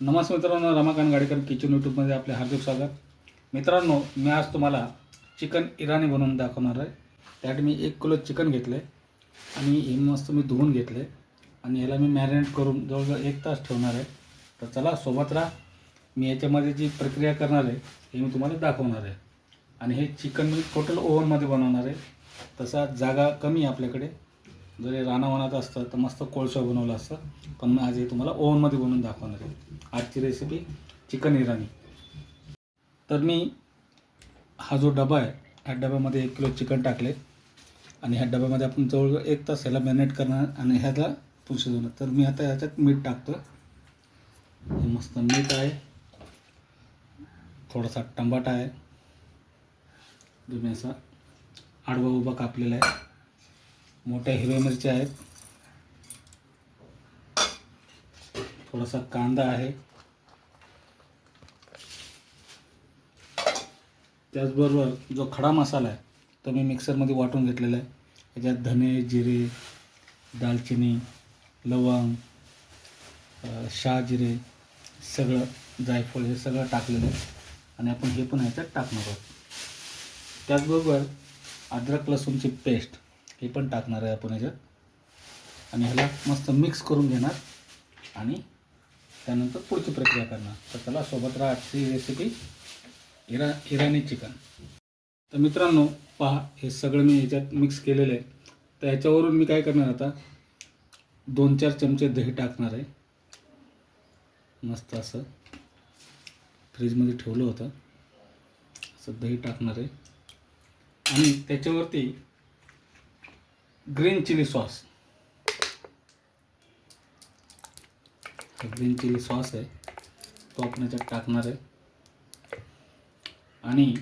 नमस्कार मित्रांनो रमाकांत गाडेकर किचन यूट्यूबमध्ये आपले हार्दिक स्वागत. मित्रांनो मी आज तुम्हाला चिकन इराणी बनवून दाखवणार आहे. त्यासाठी मी एक किलो चिकन घेतलं आहे आणि हे मस्त मी धुवून घेतलं आहे आणि याला मी मॅरिनेट करून जवळजवळ एक तास ठेवणार आहे. तर चला सोबत राहा. मी याच्यामध्ये जी प्रक्रिया करणार आहे हे मी तुम्हाला दाखवणार आहे. आणि हे चिकन मी टोटल ओव्हनमध्ये बनवणार आहे. तसा जागा कमी आहे आपल्याकडे. जरी रानावनात असतं तर मस्त कोळसा बनवलं असतं. पण मी आज हे तुम्हाला ओव्हनमध्ये बनवून दाखवणार आहे. आजची रेसिपी चिकन इराणी तर मी हा जो डबा आहे ह्या डब्यामध्ये एक किलो चिकन टाकले. आणि ह्या डब्यामध्ये आपण जवळजवळ एक तास ह्याला मॅरिनेट करणार आणि ह्याला पण शिजवणार. तर मी आता ह्याच्यात मीठ टाकतो हे मस्त मीठ आहे. थोडासा टमाटा आहे. तुम्ही असा आडवा उभा कापलेला आहे. मोठ्या हिरव्या मिरच्या आहेत. थोडासा कांदा आहे. त्याचबरोबर जो खडा मसाला आहे तो मी मिक्सरमध्ये वाटून घेतलेला आहे. याच्यात धने जिरे दालचिनी लवंग अ, शहाजिरे सगळं जायफळ हे सगळं टाकलेलं आहे. आणि आपण हे पण ह्याच्यात टाकणार आहोत. त्याचबरोबर अद्रक लसूणची पेस्ट हे पण टाकणार आहे आपण ह्याच्यात आणि ह्याला मस्त मिक्स करून घेणार. आणि त्यानंतर पुढची प्रक्रिया करणार. तर चला सोबत राहा रेसिपी इरा इराणी चिकन तर मित्रांनो पहा हे सगळं मी ह्याच्यात मिक्स केलेलं आहे. तर ह्याच्यावरून मी काय करणार आता? दोन चार चमचे दही टाकणार आहे. मस्त असं. फ्रीजमध्ये ठेवलं होतं. असं दही टाकणार आहे. आणि त्याच्यावरती green chilli sauce green chilli sauce आहे. तो आपण याच्यात टाकणार आहे. आणि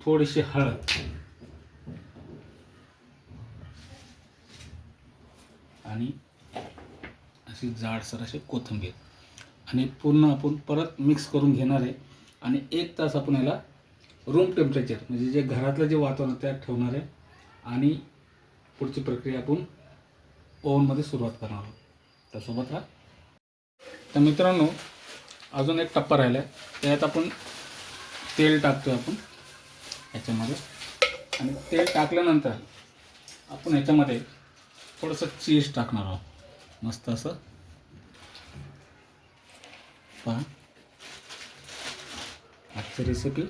थोडीशी हळद. आणि अशी जाडसर अशी कोथिंबीर. आणि पूर्ण आपण परत मिक्स करून घेणार आहे. आणि एक तास आपण याला रूम टेम्परेचर म्हणजे जे घरातलं जे वातावरण त्यात ठेवणार आहे. आणि पुढची प्रक्रिया आपण ओव्हनमध्ये सुरुवात करणार आहोत. त्यासोबत राहा. तर मित्रांनो अजून एक टप्पा राहिला आहे त्यात आपण तेल टाकतो आपण ह्याच्यामध्ये आणि तेल टाकल्यानंतर आपण ह्याच्यामध्ये थोडंसं चीज टाकणार आहोत. मस्त असं. पहा. आजची रेसिपी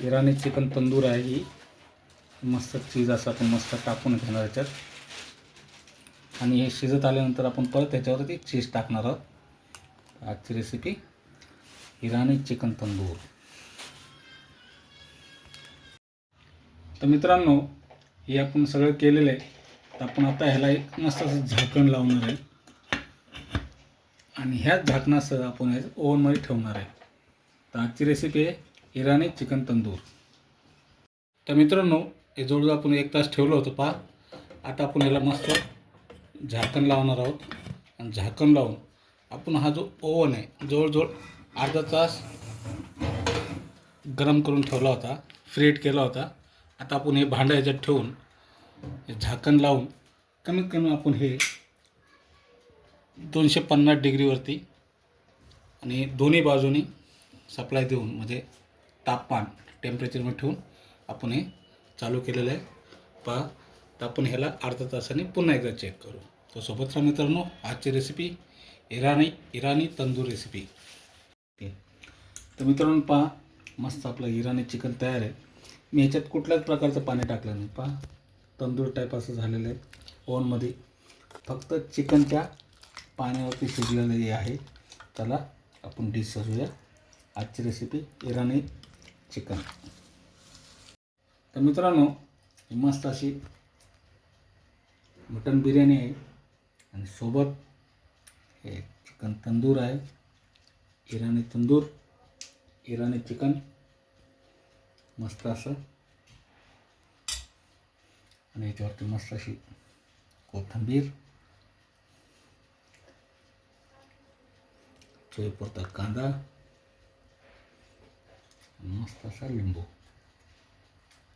इराणी चिकन तंदूर आहे ही. मस्त चीज असं आपण मस्त टाकून घेणार याच्यात. आणि हे शिजत आल्यानंतर आपण परत त्याच्यावरती चीज टाकणार आहोत. आजची रेसिपी इराणी चिकन तंदूर. तर मित्रांनो हे आपण सगळं केलेलं आहे. तर आपण आता ह्याला एक मस्त असं झाकण लावणार आहे. आणि ह्याच झाकणासह आपण ओव्हनमध्ये ठेवणार आहे. तर आजची रेसिपी आहे इराणी चिकन तंदूर. तर मित्रांनो हे जवळजवळ आपण एक तास ठेवलं होतं पा आता आपण याला मस्त झाकण लावणार आहोत. आणि झाकण लावून आपण हा जो ओवन आहे जवळजवळ अर्धा तास गरम करून ठेवला होता फ्रीट केला होता. आता आपण हे भांडं याच्यात ठेवून हे झाकण लावून कमीत कमी आपण हे दोनशे पन्नास डिग्रीवरती आणि दोन्ही बाजूनी सप्लाय देऊन म्हणजे तापमान टेम्परेचरमध्ये ठेवून आपण हे चालू केलेलं आहे. पहा तर आपण ह्याला अर्धा तासाने पुन्हा एकदा चेक करू. तर सोबत राहा मित्रांनो आजची रेसिपी इराणी इराणी तंदूर रेसिपी तर मित्रांनो पहा मस्त आपलं इराणी चिकन तयार आहे. मी ह्याच्यात कुठल्याच प्रकारचं पाणी टाकलं नाही. पहा तंदूर टाईप असं झालेलं आहे. ओवनमध्ये फक्त चिकनच्या पाण्यावरती शिजलेलं हे आहे. त्याला आपण डिश सजूया आजची रेसिपी इराणी चिकन तर मित्रांनो ही मस्त अशी मटन बिर्याणी आहे. आणि सोबत हे चिकन तंदूर आहे. इराणी तंदूर इराणी चिकन. मस्त असं. आणि याच्यावरती मस्त अशी कोथिंबीर. चोईपुरता कांदा. मस्त असा लिंबू.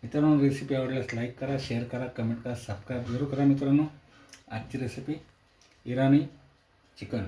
मित्रांनो रेसिपी आवडल्यास लाईक करा शेअर करा कमेंट करा सबस्क्राईब जरूर करा मित्रांनो. आजची रेसिपी इराणी चिकन